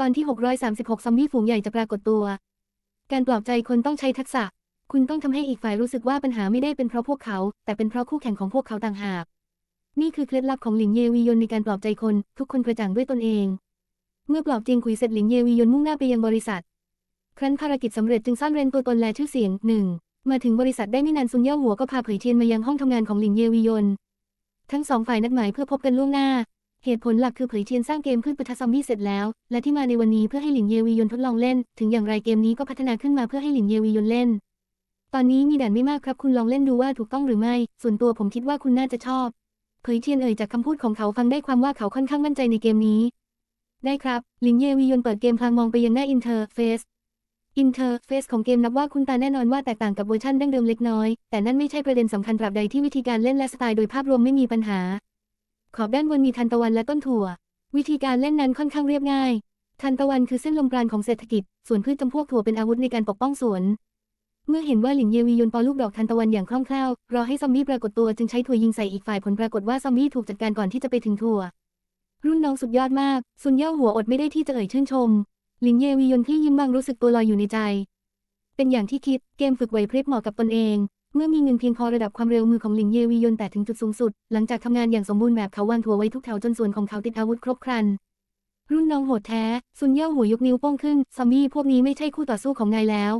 ตอนที่ 636 ซอมบี้ฝูงใหญ่จะปรากฏตัว การปลอบใจคนต้องใช้ทักษะ คุณต้องทำให้อีกฝ่ายรู้สึกว่าปัญหาไม่ได้เป็นเพราะพวกเขา แต่เป็นเพราะคู่แข่งของพวกเขาต่างหาก นี่คือเคล็ดลับของหลิงเยวียนในการปลอบใจคน ทุกคนกระจ่างด้วยตนเอง เมื่อปลอบจริงคุยเสร็จหลิงเยวียนมุ่งหน้าไปยังบริษัท ครั้นภารกิจสำเร็จจึงซ่อนเร้นตัวตนและชื่อเสียงหนึ่งมาถึงบริษัทได้ไม่นานซุนเย่าหัวก็พาเผยเทียนมายังห้องทำงานของหลิงเยวียนทั้งสองฝ่ายนัดหมายเพื่อพบกันล่วงหน้า เหตุผลหลักคือเผยเทียนสร้างเกมขึ้นปะทะซอมบี้เสร็จแล้ว และที่มาในวันนี้เพื่อให้หลินเยวียนทดลองเล่น ถึงอย่างไรเกมนี้ก็พัฒนาขึ้นมาเพื่อให้หลินเยวียนเล่น ตอนนี้มีด่านไม่มากครับคุณลองเล่นดูว่าถูกต้องหรือไม่ ส่วนตัวผมคิดว่าคุณน่าจะชอบ เผยเทียนเอ่ยจากคำพูดของเขาฟังได้ความว่าเขาค่อนข้างมั่นใจในเกมนี้ ได้ครับหลินเยวียนเปิดเกมพลางมองไปยังหน้าอินเทอร์เฟซอินเทอร์เฟซของเกมนับว่าคุณตาแน่นอนว่าแตกต่างกับเวอร์ชันดั้งเดิมเล็กน้อย แต่นั่นไม่ใช่ประเด็นสำคัญตราบใดที่วิธีการเล่นและสไตล์โดยภาพรวมไม่มีปัญหา ขอบด้านบนมีทันตะวันและต้นถั่ว วิธีการเล่นนั้นค่อนข้างเรียบง่าย ทันตะวันคือเส้นลมปราณของเศรษฐกิจ ส่วนพืชจำพวกถั่วเป็นอาวุธในการปกป้องสวน เมื่อเห็นว่าหลิงเยวียนปอลูกดอกทันตะวันอย่างคล่องแคล่ว รอให้ซอมบี้ปรากฏตัวจึงใช้ถั่วยิงใส่อีกฝ่ายผลปรากฏว่าซอมบี้ถูกจัดการก่อนที่จะไปถึงถั่ว รุ่นน้องสุดยอดมาก ซุนเย่าหัวอดไม่ได้ที่จะเอ่ยชื่นชม หลิงเยวียนที่ยิ้มบางรู้สึกตัวลอยอยู่ในใจ เป็นอย่างที่คิด เกมฝึกไหวพริบเหมาะกับตนเอง เมื่อมีเงินเพียงพอระดับความเร็วมือของหลิงเยวียนแต่ถึงจุดสูงสุด หลังจากทำงานอย่างสมบูรณ์แบบเขาวางถั่วไว้ทุกแถวจนส่วนของเขาติดอาวุธครบครัน รุ่นน้องโหดแท้ ซุนเย่าหัวยกนิ้วโป้งขึ้น ซอมบี้พวกนี้ไม่ใช่คู่ต่อสู้ของนายแล้ว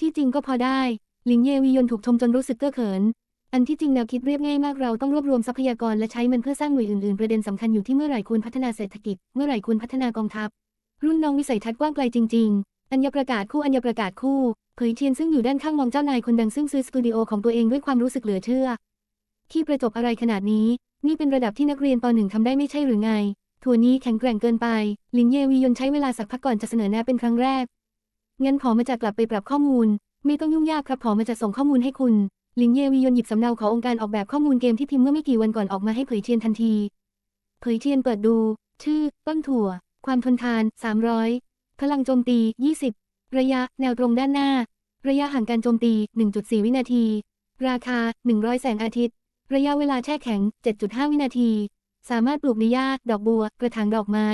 ที่จริงก็พอได้ หลิงเยวียนถูกชมจนรู้สึกเก้อเขิน อันที่จริงแนวคิดเรียบง่ายมากเราต้องรวบรวมทรัพยากรและใช้มันเพื่อสร้างหน่วยอื่นๆ ประเด็นสำคัญอยู่ที่เมื่อไหร่ควรพัฒนาเศรษฐกิจ เมื่อไหร่ควรพัฒนากองทัพ รุ่นน้องวิสัยทัศน์กว้างไกลจริง ๆ อัญญประกาศคู่อัญญประกาศคู่ เผยเทียนซึ่งอยู่ด้านข้างมองเจ้านายคนดังซึ่งซื้อสตูดิโอของตัวเองด้วยความรู้สึกเหลือเชื่อ ที่ประจบอะไรขนาดนี้ นี่เป็นระดับที่นักเรียนป .1 ทำได้ไม่ใช่หรือไงถั่วนี้แข็งแกร่งเกินไป ลินเยวียนใช้เวลาสักพักก่อนจะเสนอแนะเป็นครั้งแรก งั้นผอมาจะกลับไปปรับข้อมูล ไม่ต้องยุ่งยากครับผอมาจะส่งข้อมูลให้คุณ ลินเยวียนหยิบสำเนาขององค์การออกแบบข้อมูลเกมที่พิมพ์เมื่อไม่กี่วันก่อนออกมาให้เผยเทียนทันที เผยเทียนเปิดดู ชื่อ ต้นถั่ว ความทนทาน 300 พลังโจมตี 20 ระยะแนวตรงด้านหน้า ระยะห่างการโจมตี 1.4 วินาที ราคา 100 แสงอาทิตย์ ระยะเวลาแช่แข็ง 7.5 วินาที สามารถปลูกในหญ้าดอกบัว กระถางดอกไม้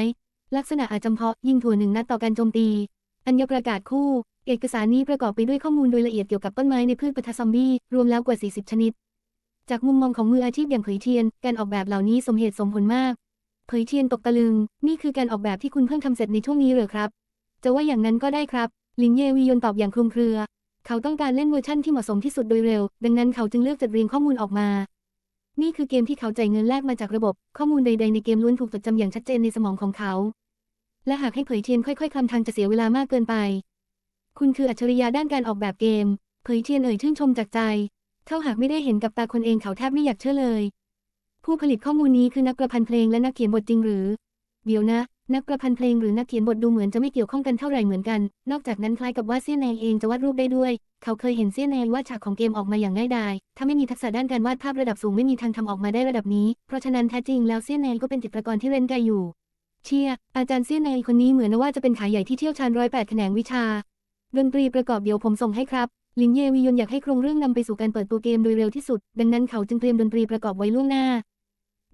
ลักษณะอาจจำเพาะยิงถั่วหนึ่งนัดต่อการโจมตี อัญญประกาศคู่ เอกสารนี้ประกอบไปด้วยข้อมูลโดยละเอียดเกี่ยวกับต้นไม้ในพืชปะทะซอมบี้ รวมแล้วกว่า 40 ชนิด จากมุมมองของมืออาชีพอย่างเผยเทียน การออกแบบเหล่านี้สมเหตุสมผลมาก เผยเทียนตกตะลึง นี่คือการออกแบบที่คุณเพิ่งทำเสร็จในช่วงนี้เหรอครับ จะว่าอย่างนั้นก็ได้ครับลินเยวียนตอบอย่างคลุมเครือ เขาต้องการเล่นเวอร์ชั่นที่เหมาะสมที่สุดโดยเร็ว ดังนั้นเขาจึงเลือกจัดเรียงข้อมูลออกมา นี่คือเกมที่เขาจ่ายเงินแลกมาจากระบบ ข้อมูลใด ๆ ในเกมล้วนถูกจดจำอย่างชัดเจนในสมองของเขา และหากให้เผยเทียนค่อย ๆคลำทางจะเสียเวลามากเกินไป คุณคืออัจฉริยะด้านการออกแบบเกม เผยเทียนเอ่ยชื่นชมจากใจ เท่าหากไม่ได้เห็นกับตาคนเองเขาแทบไม่อยากเชื่อเลย ผู้ผลิตข้อมูลนี้คือนักประพันธ์เพลงและนักเขียนบทจริงหรือ เดี๋ยวนะ นักประพันธ์เพลงหรือนักเขียนบทดูเหมือนจะไม่เกี่ยวข้องกันเท่าไหร่เหมือนกัน นอกจากนั้นคล้ายกับว่าเซี่ยแนงเองจะวาดรูปได้ด้วย เขาเคยเห็นเซี่ยแนงวาดฉากของเกมออกมาอย่างง่ายดาย ถ้าไม่มีทักษะด้านการวาดภาพระดับสูงไม่มีทางทำออกมาได้ระดับนี้ เพราะฉะนั้นแท้จริงแล้วเซี่ยแนงก็เป็นจิตรกรที่เล่นไกลอยู่ เชียร์อาจารย์เซี่ยแนงคนนี้เหมือนว่าจะเป็นขายใหญ่ที่เที่ยวชาญร้อยแปดแขนงวิชา ดนตรีประกอบเดี๋ยวผมส่งให้ครับลินเยวียนอยากให้โครงเรื่องนำไปสู่การเปิดตัวเกมโดยเร็วที่สุด ดังนั้นเขาจึงเตรียมดนตรีประกอบไว้ล่วงหน้า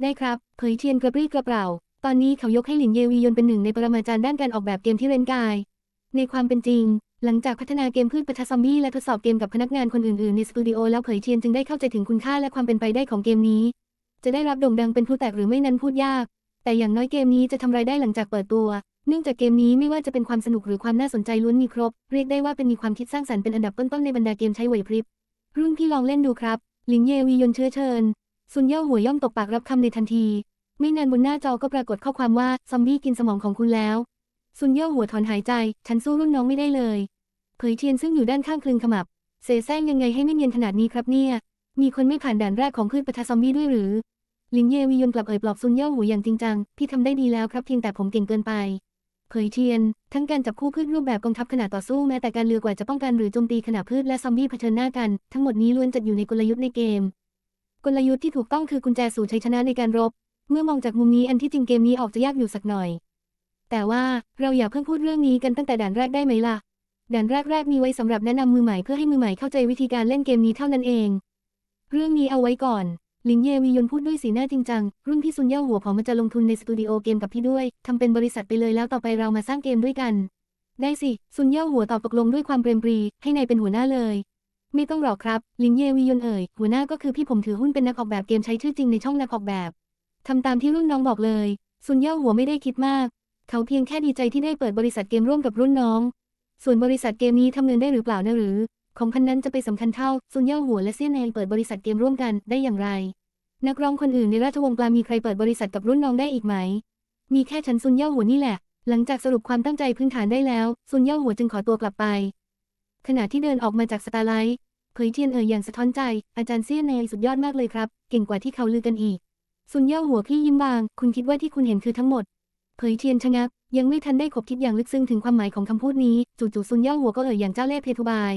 ได้ครับ เผยเทียนกระปรี้กระเปร่า ตอนนี้เขายกให้หลินเยวียนเป็นหนึ่งในปรมาจารย์ด้านการออกแบบเกมที่เล่นกาย ในความเป็นจริง หลังจากพัฒนาเกมพืชปะทะซอมบี้และทดสอบเกมกับพนักงานคนอื่นๆในสตูดิโอแล้วเผยเทียนจึงได้เข้าใจถึงคุณค่าและความเป็นไปได้ของเกมนี้ จะได้รับโด่งดังเป็นพลุแตกหรือไม่นั้นพูดยาก แต่อย่างน้อยเกมนี้จะทำรายได้หลังจากเปิดตัว เนื่องจากเกมนี้ไม่ว่าจะเป็นความสนุกหรือความน่าสนใจล้วนมีครบ เรียกได้ว่าเป็นมีความคิดสร้างสรรค์เป็นอันดับต้นๆในบรรดาเกมใช้ไหวพริบ รุ่นพี่ลองเล่นดูครับ หลิงเยวียนเชื้อเชิญซุนเย่าหัวย่อมตกปากรับคำในทันที ไม่นานบนหน้าจอก็ปรากฏข้อความว่า ซอมบี้กินสมองของคุณแล้ว ซุนเย่าหัวถอนหายใจ ฉันสู้รุ่นน้องไม่ได้เลย เผยเทียนซึ่งอยู่ด้านข้างคลึงขมับ เสแสร้งยังไงให้ไม่เนียนขนาดนี้ครับเนี่ย มีคนไม่ผ่านด่านแรกของพืชปะทะซอมบี้ด้วยหรือ ลินเยวียนกลับเอ่ยปลอบซุนเย่าหัวอย่างจริงจัง พี่ทำได้ดีแล้วครับเพียงแต่ผมเก่งเกินไป เผยเทียน ทั้งการจับคู่พืชรูปแบบกองทัพขณะต่อสู้แม้แต่การเลือกว่าจะป้องกันหรือโจมตีขณะพืชและซอมบี้เผชิญหน้ากัน ทั้งหมดนี้ล้วนจัดอยู่ในกลยุทธ์ในเกม กลยุทธ์ที่ถูกต้องคือกุญแจสู่ชัยชนะในการรบ เมื่อมองจากมุมนี้อันที่จริงเกมนี้ออกจะยากอยู่สักหน่อย แต่ว่าเราอย่าเพิ่งพูดเรื่องนี้กันตั้งแต่ด่านแรกได้ไหมล่ะ ด่านแรกๆมีไว้สำหรับแนะนำมือใหม่เพื่อให้มือใหม่เข้าใจวิธีการเล่นเกมนี้เท่านั้นเอง เรื่องนี้เอาไว้ก่อนลิงเยวียนพูดด้วยสีหน้าจริงจัง รุ่นพี่ซุนเย่าหัวผอมมันจะลงทุนในสตูดิโอเกมกับพี่ด้วยทำเป็นบริษัทไปเลยแล้วต่อไปเรามาสร้างเกมด้วยกัน ได้สิ ซุนเย่าหัวตอบตกลงด้วยความเปรมปรี ให้นายเป็นหัวหน้าเลย ไม่ต้องหรอกครับ ลิงเยวียนเอ่ย หัวหน้าก็คือพี่ผมถือหุ้นเป็นนักออกแบบเกมใช้ชื่อจริงในช่องนักออกแบบ ทำตามที่รุ่นน้องบอกเลย ซุนเย่าหัวไม่ได้คิดมาก เขาเพียงแค่ดีใจที่ได้เปิดบริษัทเกมร่วมกับรุ่นน้อง ส่วนบริษัทเกมนี้ทำเงินได้หรือเปล่านะหรือ ของพันนั้นจะไปสำคัญเท่า ซุนเย่าหัวและเซียนแนงเปิดบริษัทเกมร่วมกันได้อย่างไร นักร้องคนอื่นในราชวงศ์ปลามีใครเปิดบริษัทกับรุ่นน้องได้อีกไหม มีแค่ฉันซุนเย่าหัวนี่แหละ หลังจากสรุปความตั้งใจพื้นฐานได้แล้ว ซุนเย่าหัวจึงขอตัวกลับไป ขณะที่เดินออกมาจากสตาร์ไลท์เผยเทียนเอ่ยอย่างสะท้อนใจ อาจารย์เซียนแนงสุดยอดมากเลยครับ เก่งกว่าที่เขาลือกันอีก ซุนเย่าหัวพี่ยิ้มบาง คุณคิดว่าที่คุณเห็นคือทั้งหมด เผยเทียนชะงัก ยังไม่ทันได้ขบคิดอย่างลึกซึ้งถึงความหมายของคำพูดนี้ จู่ๆซุนเย่าหัวก็เอ่ยอย่างเจ้าเล่ห์เพทุบาย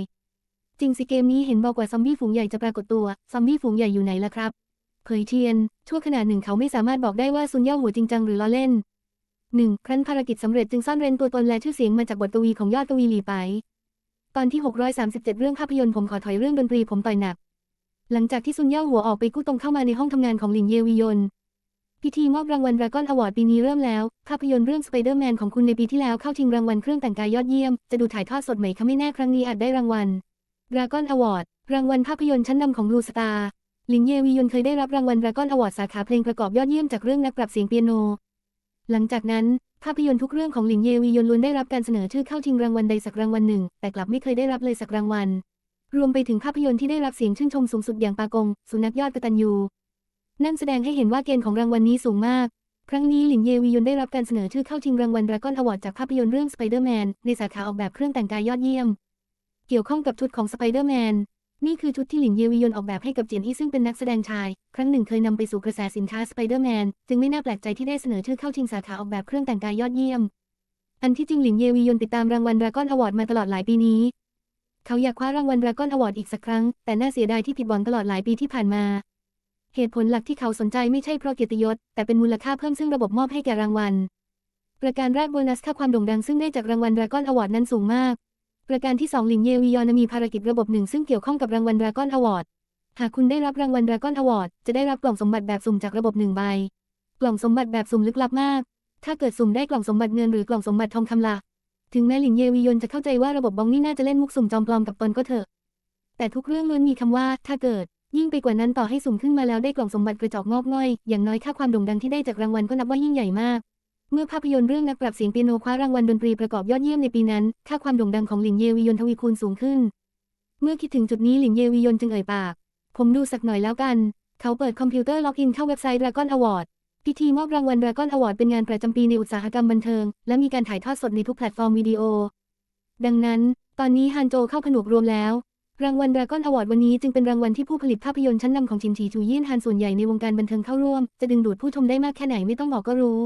จริงสิเกมนี้เห็นบอกว่าซอมบี้ฝูงใหญ่จะปรากฏตัว ซอมบี้ฝูงใหญ่อยู่ไหนล่ะครับ เผยเทียน ชั่วขณะหนึ่งเขาไม่สามารถบอกได้ว่าซุนเย่าหัวจริงจังหรือล้อเล่นหนึ่งครั้นภารกิจสำเร็จจึงซ่อนเร้นตัวตนและชื่อเสียงมาจากบทกวีของยอดกวีหลีไป ตอนที่ 637 เรื่องภาพยนตร์ผมขอถอยเรื่องดนตรีผมต่อยหนัก หลังจากที่ซุนเย่าหัวออกไปกู้ตรงเข้ามาในห้องทำงานของหลินเยวียนพิธีมอบรางวัลดราก้อนอวอร์ดปีนี้เริ่มแล้ว ภาพยนตร์เรื่องสไปเดอร์แมนของคุณในปีที่แล้วเข้าชิงรางวัลเครื่องแต่งกายยอดเยี่ยม จะดูถ่ายทอดสดไหมคะไม่แน่ครั้งนี้อาจได้รางวัลดราก้อนอวอร์ดรางวัลภาพยนตร์ชั้นนำของลูสตาหลินเยวียนเคยได้รับรางวัลดราก้อนอวอร์ดสาขาเพลงประกอบยอดเยี่ยมจากเรื่องนักปรับเสียงเปียโน หลังจากนั้น ภาพยนตร์ทุกเรื่องของหลินเยวียนล้วนได้รับการเสนอชื่อเข้าชิงรางวัลใดสักรางวัลหนึ่ง แต่กลับไม่เคยได้รับเลยสักรางวัล รวมไปถึงภาพยนตร์ที่ได้รับเสียงชื่นชมสูงสุดอย่างปากง สุนัขยอดกตัญญู นั่นแสดงให้เห็นว่าเกณฑ์ของรางวัลนี้สูงมาก ครั้งนี้หลินเยวียนได้รับการเสนอชื่อเข้าชิงรางวัลดราก้อนอวอร์ดจากภาพยนตร์เรื่องสไปเดอร์แมนในสาขาออกแบบเครื่องแต่งกายยอดเยี่ยม เกี่ยวข้องกับชุดของสไปเดอร์แมนนี่คือชุดที่หลินเยวียนออกแบบให้กับเจียนอี้ซึ่งเป็นนักแสดงชาย ครั้งหนึ่งเคยนำไปสู่กระแสสินค้าสไปเดอร์แมนจึงไม่น่าแปลกใจที่ได้เสนอชื่อเข้าชิงสาขาออกแบบเครื่องแต่งกายยอดเยี่ยม อันที่จริงหลินเยวียนติดตามรางวัลดราก้อนอวอร์ดมาตลอดหลายปีนี้ เขาอยากคว้ารางวัลดราก้อนอวอร์ดอีกสักครั้ง แต่น่าเสียดายที่ผิดหวังตลอดหลายปีที่ผ่านมา เหตุผลหลักที่เขาสนใจไม่ใช่เพราะเกียรติยศ แต่เป็นมูลค่าเพิ่มซึ่งระบบมอบให้แก่รางวัล ประการแรกโบนัสค่าความโด่งดังซึ่งได้จากรางวัลดราก้อนอวอร์ดนั้นสูงมาก ประการที่สองหลินเยวียอนมีภารกิจระบบหนึ่งซึ่งเกี่ยวข้องกับรางวัลดราก้อนอวอร์ด หากคุณได้รับรางวัลดราก้อนอวอร์ดจะได้รับกล่องสมบัติแบบสุ่มจากระบบหนึ่งใบ กล่องสมบัติแบบสุ่มลึกลับมาก ถ้าเกิดสุ่มได้กล่องสมบัติเงินหรือกล่องสมบัติทองคำละ ถึงแม้หลินเยวียนจะเข้าใจว่าระบบบองนี่น่าจะเล่นมุกสุ่มจอมปลอมกับตนก็เถอะ แต่ทุกเรื่องล้วนมีคำว่า ถ้าเกิด ยิ่งไปกว่านั้นต่อให้สุ่มขึ้นมาแล้วได้กล่องสมบัติกระจอกงอกง่อย อย่างน้อยค่าความโด่งดังที่ได้จากรางวัลก็นับว่ายิ่งใหญ่มาก เมื่อภาพยนตร์เรื่องนักปรับเสียงเปียโนคว้ารางวัลดนตรีประกอบยอดเยี่ยมในปีนั้น ค่าความโด่งดังของหลินเยวียนทวีคูณสูงขึ้น เมื่อคิดถึงจุดนี้หลินเยวียนจึงเอ่ยปาก ผมดูสักหน่อยแล้วกัน เขาเปิดคอมพิวเตอร์ล็อกอินเข้าเว็บไซต์ Dragon Award พิธีมอบรางวัล Dragon Award เป็นงานประจำปีในอุตสาหกรรมบันเทิง และมีการถ่ายทอดสดในทุกแพลตฟอร์มวิดีโอ ดังนั้น ตอนนี้ฮันโจเข้าผนวกรวมแล้ว รางวัล Dragon Award วันนี้จึงเป็นรางวัลที่ผู้ผลิตภาพยนตร์ชั้นนำของชินชีชูยี่นฮันส่วนใหญ่ในวงการบันเทิงเข้าร่วม จะดึงดูดผู้ชมได้มากแค่ไหนไม่ต้องบอกก็รู้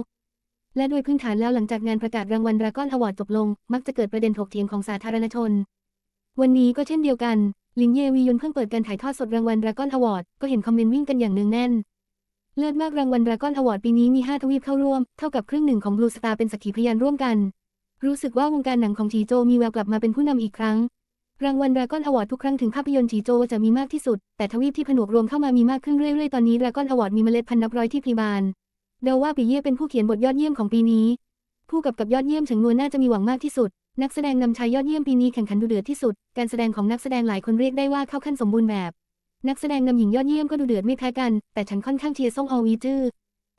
และโดยพื้นฐานแล้วหลังจากงานประกาศรางวัล Dragon Award จบลง มักจะเกิดประเด็นถกเถียงของสาธารณชน วันนี้ก็เช่นเดียวกันลินเยวียนเพิ่งเปิดการถ่ายทอดสดรางวัล Dragon Award ก็เห็นคอมเมนต์วิ่งกันอย่างเนืองแน่น เลิศมากรางวัล Dragon Award ปีนี้มี 5 ทวีปเข้าร่วม เท่ากับครึ่งหนึ่งของ Blue Star เป็นสักขีพยานร่วมกัน รู้สึกว่าวงการหนังของจีโจมีแววกลับมาเป็นผู้นำอีกครั้ง รางวัล Dragon Award ทุกครั้งถึงภาพยนตร์จีโจจะมีมากที่สุด แต่ทวีปที่ผนวกรวมเข้ามามีมากขึ้นเรื่อยๆ ตอนนี้ Dragon Award มีเมล็ดพันธุ์นับร้อยที่พลีบานเดาว่าปีเย่เป็นผู้เขียนบทยอดเยี่ยมของปีนี้ ผู้กำกับยอดเยี่ยมเฉิงนวนน่าจะมีหวังมากที่สุด นักแสดงนำชายยอดเยี่ยมปีนี้แข่งขันดุเดือดที่สุด การแสดงของนักแสดงหลายคนเรียกได้ว่าเข้าขั้นสมบูรณ์แบบ นักแสดงนำหญิงยอดเยี่ยมก็ดุเดือดไม่แพ้กัน แต่ฉันค่อนข้างเชียร์ซ่งอวีจื้อ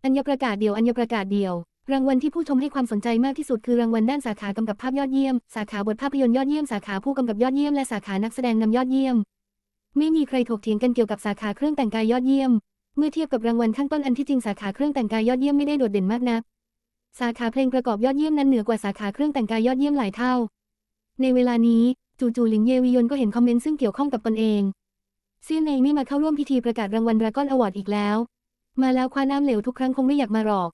อัญญประกาศเดียวอัญญประกาศเดียว รางวัลที่ผู้ชมให้ความสนใจมากที่สุดคือรางวัลด้านสาขากำกับภาพยอดเยี่ยม สาขาบทภาพยนตร์ยอดเยี่ยม สาขาผู้กำกับยอดเยี่ยม และสาขานักแสดงนำยอดเยี่ยม ไม่มีใครถกเถียงกันเกี่ยวกับสาขาเครื่องแต่งกายยอดเยี่ยม เมื่อเทียบกับรางวัลข้างต้นอันที่จริงสาขาเครื่องแต่งกายยอดเยี่ยมไม่ได้โดดเด่นมากนักสาขาเพลงประกอบยอดเยี่ยมนั้นเหนือกว่าสาขาเครื่องแต่งกายยอดเยี่ยมหลายเท่า ในเวลานี้ จู่ๆหลิงเยวียนก็เห็นคอมเมนต์ซึ่งเกี่ยวข้องกับตนเอง เซียนเองไม่มาเข้าร่วมพิธีประกาศรางวัลดราก้อนอวอร์ดอีกแล้ว มาแล้วคว้าน้ำเหลวทุกครั้งคงไม่อยากมาหรอก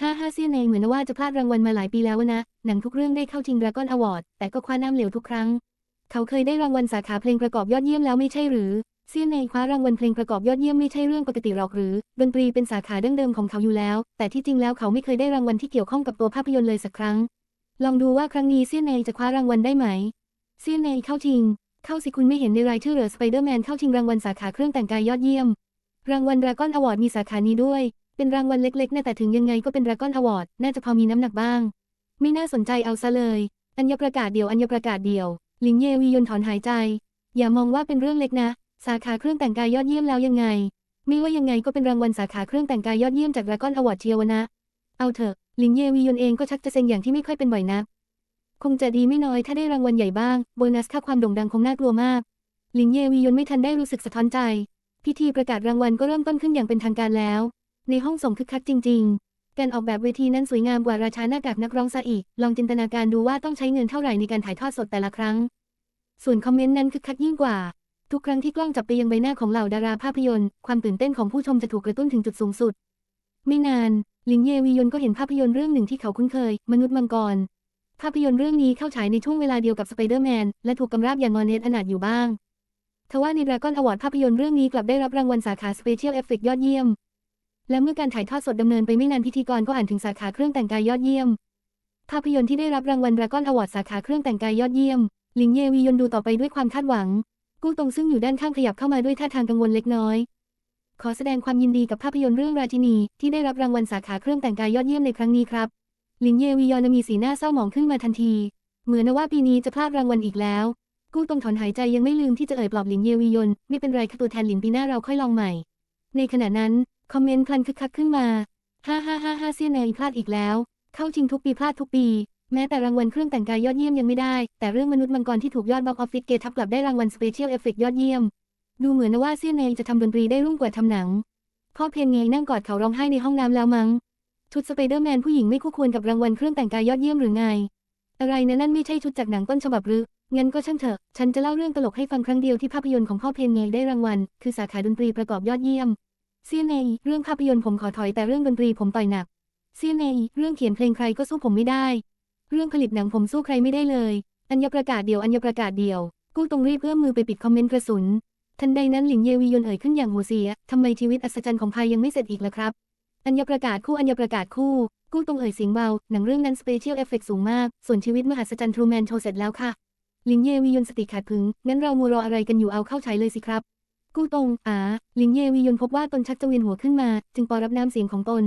ฮ่าฮ่าเซียนเองเหมือนว่าจะพลาดรางวัลมาหลายปีแล้วนะ หนังทุกเรื่องได้เข้าชิงดราก้อนอวอร์ดแต่ก็คว้าน้ำเหลวทุกครั้ง เขาเคยได้รางวัลสาขาเพลงประกอบยอดเยี่ยมแล้วไม่ใช่หรือเซียนเองคว้ารางวัลเพลงประกอบยอดเยี่ยมไม่ใช่เรื่องปกติหรอกหรือ ดนตรีเป็นสาขาดั้งเดิมของเขาอยู่แล้ว แต่ที่จริงแล้วเขาไม่เคยได้รางวัลที่เกี่ยวข้องกับตัวภาพยนตร์เลยสักครั้ง ลองดูว่าครั้งนี้เซียนเองจะคว้ารางวัลได้ไหมเซียนเองเข้าชิง เข้าสิคุณไม่เห็นในรายชื่อเหรอสไปเดอร์แมนเข้าชิงรางวัลสาขาเครื่องแต่งกายยอดเยี่ยม รางวัลดราก้อนอวอร์ดมีสาขานี้ด้วย เป็นรางวัลเล็กๆนะแต่ถึงยังไงก็เป็นดราก้อนอวอร์ดน่าจะพอมีน้ำหนักบ้าง ไม่น่าสนใจเอาซะเลย อัญญประกาศเดียวอัญญประกาศเดียว ลิงเยวียนถอนหายใจ อย่ามองว่าเป็นเรื่องเล็กนะ สาขาเครื่องแต่งกายยอดเยี่ยมแล้วยังไง ไม่ว่ายังไงก็เป็นรางวัลสาขาเครื่องแต่งกายยอดเยี่ยมจากดราก้อนอวอร์ดเชียวนะ เอาเถอะลิงเยวียนเองก็ชักจะเซ็งอย่างที่ไม่ค่อยเป็นบ่อยนัก คงจะดีไม่น้อยถ้าได้รางวัลใหญ่บ้าง โบนัสค่าความโด่งดังคงน่ากลัวมาก หลิงเยวียนไม่ทันได้รู้สึกสะท้อนใจ พิธีประกาศรางวัลก็เริ่มต้นขึ้นอย่างเป็นทางการแล้ว ในห้องส่งคึกคักจริง ๆ การออกแบบเวทีนั้นสวยงามกว่าราชาหน้ากากนักร้องซะอีก ลองจินตนาการดูว่าต้องใช้เงินเท่าไหร่ในการถ่ายทอดสดแต่ละครั้ง ส่วนคอมเมนต์นั้นคึกคักยิ่งกว่า ทุกครั้งที่กล้องจับไปยังใบหน้าของเหล่าดาราภาพยนตร์ ความตื่นเต้นของผู้ชมจะถูกกระตุ้นถึงจุดสูงสุด ไม่นาน ลิงเยวียนก็เห็นภาพยนตร์เรื่องหนึ่งที่เขาคุ้นเคย มนุษย์มังกร ภาพยนตร์เรื่องนี้เข้าฉายในช่วงเวลาเดียวกับสไปเดอร์แมนและถูกกำราบอย่างงอนเน็ตอนาถอยู่บ้าง ทว่าในดราก้อนอวอร์ดภาพยนตร์เรื่องนี้กลับได้รับรางวัลสาขาสเปเชียลเอฟเฟกยอดเยี่ยม และเมื่อการถ่ายทอดสดดำเนินไปไม่นานพิธีกรก็อ่านถึงสาขาเครื่องแต่งกายยอดเยี่ยม ภาพยนตร์ที่ได้รับรางวัลดราก้อนอวอร์ดสาขาเครื่องแต่งกายยอดเยี่ยม ลิงเยวียนดูต่อไปด้วยความคาดหวัง กู้ตรงซึ่งอยู่ด้านข้างขยับเข้ามาด้วยท่าทางกังวลเล็กน้อย ขอแสดงความยินดีกับภาพยนตร์เรื่องราชินีที่ได้รับรางวัลสาขาเครื่องแต่งกายยอดเยี่ยมในครั้งนี้ครับ หลิงเยวียอนมีสีหน้าเศร้าหมองขึ้นมาทันที เหมือนว่าปีนี้จะพลาดรางวัลอีกแล้ว กู้ตงถอนหายใจยังไม่ลืมที่จะเอ่ยปลอบหลิงเยวียอนไม่เป็นไรค่ะตัวแทนหลิงปีหน้าเราค่อยลองใหม่ ในขณะนั้น คอมเมนต์พลันคึกคักขึ้นมาฮ่าฮ่าฮ่าฮ่าเซียนเนยพลาดอีกแล้ว เข้าชิงทุกปีพลาดทุกปี แม้แต่รางวัลเครื่องแต่งกายยอดเยี่ยมยังไม่ได้ แต่เรื่องมนุษย์มังกรที่ถูกยอดบ็อกออฟฟิศเกทับกลับได้รางวัลสเปเชียลเอฟเฟกยอดเยี่ยม ดูเหมือนว่าเซียนเนยจะทำดนตรีได้รุ่งกว่าทำหนังพ่อเพนเงยนั่งกอดเขาร้องไห้ในห้องน้ำแล้วมั้ง ชุดสไปเดอร์แมนผู้หญิงไม่คู่ควรกับรางวัลเครื่องแต่งกายยอดเยี่ยมหรือไง อะไรนะนั่นไม่ใช่ชุดจากหนังต้นฉบับหรือ งั้นก็ช่างเถอะ ฉันจะเล่าเรื่องตลกให้ฟังครั้งเดียวที่ภาพยนตร์ของพ่อเพนเงยได้รางวัล คือสาขาดนตรีประกอบยอดเยี่ยม เซียนเนยเรื่องภาพยนตร์ผมขอถอยแต่เรื่องดนตรีผมต่อยหนัก เซียนเนยเรื่องเขียนเพลงใครก็สู้ผมไม่ได้ เรื่องผลิตหนังผมสู้ใครไม่ได้เลย อัญญประกาศเดียวอัญญประกาศเดียว กู้ตรงรีบเอื้อมมือไปปิดคอมเมนต์กระสุน ทันใดนั้นหลิงเยวียนเอ่ยขึ้นอย่างหัวเสียทำไมชีวิตอัศจรรย์ของพายยังไม่เสร็จอีกล่ะครับ อัญญประกาศคู่อัญญประกาศคู่ กู้ตรงเอ่ยเสียงเบา หนังเรื่องนั้นสเปเชียลเอฟเฟกสูงมาก ส่วนชีวิตมหัศจรรย์ทรูแมนโชว์เสร็จแล้วค่ะ ลิงเยวียนสติขาดพึง งั้นเรามัวรออะไรกันอยู่เอาเข้าฉายเลยสิครับ กู้ตรงอ๋าลิงเยวียนพบว่าตนชักจะเวียนหัวขึ้นมา จึงปอรับน้ำเสียงของตน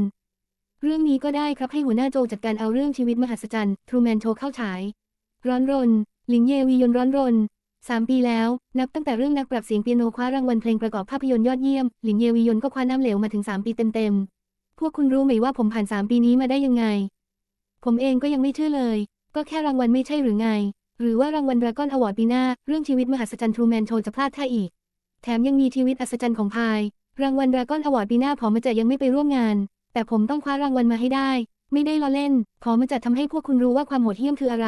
เรื่องนี้ก็ได้ครับให้หัวหน้าโจจัดการเอาเรื่องชีวิตมหัศจรรย์ทรูแมนโชว์เข้าฉาย ร้อนรน ลิงเยวียนร้อนรนสามปีแล้ว นับตั้งแต่เรื่องนักปรับเสียงเปียโนคว้ารางวัลเพลงประกอบภาพยนตร์ยอดเยี่ยม หลิงเยวียนก็คว้าน้ำเหลวมาถึง 3 ปีเต็มๆ พวกคุณรู้ไหมว่าผมผ่าน3ปีนี้มาได้ยังไง ผมเองก็ยังไม่เชื่อเลย ก็แค่รางวัลไม่ใช่หรือไง หรือว่ารางวัลดราก้อนอวอร์ดปีหน้า เรื่องชีวิตมหัศจรรย์ทรูแมนโชว์จะพลาดท่าอีก แถมยังมีชีวิตอัศจรรย์ของพาย รางวัลดราก้อนอวอร์ดปีหน้าผอมจะยังไม่ไปร่วมงาน แต่ผมต้องคว้ารางวัลมาให้ได้ ไม่ได้ล้อเล่นผอมจะทำให้พวกคุณรู้ว่าความโหดเหี้ยมคืออะไร